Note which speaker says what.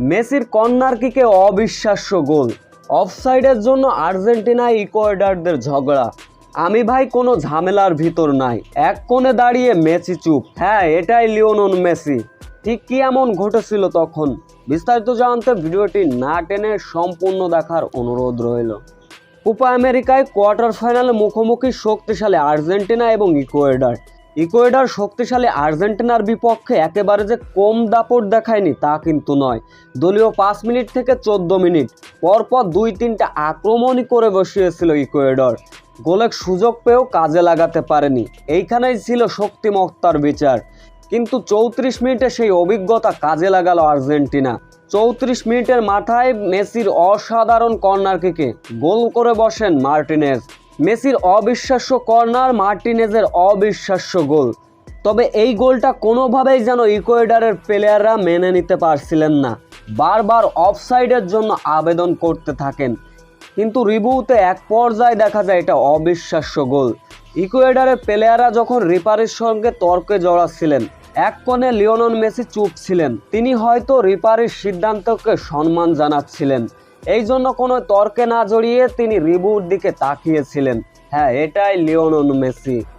Speaker 1: মেসির কর্নার কিকে অবিশ্বাস্য গোল। অফসাইডের জন্য আর্জেন্টিনা ইকোয়েডারদের ঝগড়া। আমি ভাই, কোনো ঝামেলার ভিতর নাই। এক কোণে দাঁড়িয়ে মেসি চুপ। হ্যাঁ এটাই লিওনন মেসি। ঠিক কি এমন ঘটেছিল তখন? বিস্তারিত জানতে ভিডিওটি না টেনে সম্পূর্ণ দেখার অনুরোধ রইল। কোপা আমেরিকায় কোয়ার্টার ফাইনালে মুখোমুখি শক্তিশালী আর্জেন্টিনা এবং ইকুয়েডার। ইকুয়েডার শক্তিশালী আর্জেন্টিনার বিপক্ষে একেবারে যে কম দাপট দেখায়নি তা কিন্তু নয়। দলীয় পাঁচ মিনিট থেকে চোদ্দ মিনিট, পরপর দুই তিনটা আক্রমণই করে বসিয়েছিল ইকুয়েডর। গোলের সুযোগ পেয়েও কাজে লাগাতে পারেনি। এইখানেই ছিল শক্তিমত্তার বিচার। কিন্তু চৌত্রিশ মিনিটে সেই অভিজ্ঞতা কাজে লাগালো আর্জেন্টিনা। চৌত্রিশ মিনিটের মাথায় মেসির অসাধারণ কর্নার কিকে গোল করে বসেন মার্টিনেজ। মেসির অবিশ্বাস্য কর্নার, মার্টিনেজের অবিশ্বাস্য গোল। তবে এই গোলটা কোনোভাবেই যেন ইকুয়েডারের প্লেয়াররা মেনে নিতে পারছিলেন না। বারবার অফসাইডের জন্য আবেদন করতে থাকেন। কিন্তু রিভিউতে এক পর্যায়ে দেখা যায় এটা অবিশ্বাস্য গোল। ইকুয়েডারের প্লেয়াররা যখন রিপারের সঙ্গে তর্কে জড়াচ্ছিলেন, এক কোণে লিওনন মেসি চুপ ছিলেন, তিনি হয়তো রিপারের সিদ্ধান্তকে সম্মান জানাচ্ছিলেন। জন্য কোনো তর্কে না জড়িয়ে তিনি রিবুর দিকে তাকিয়েছিলেন। হ্যাঁ এটাই লিওনন মেসি।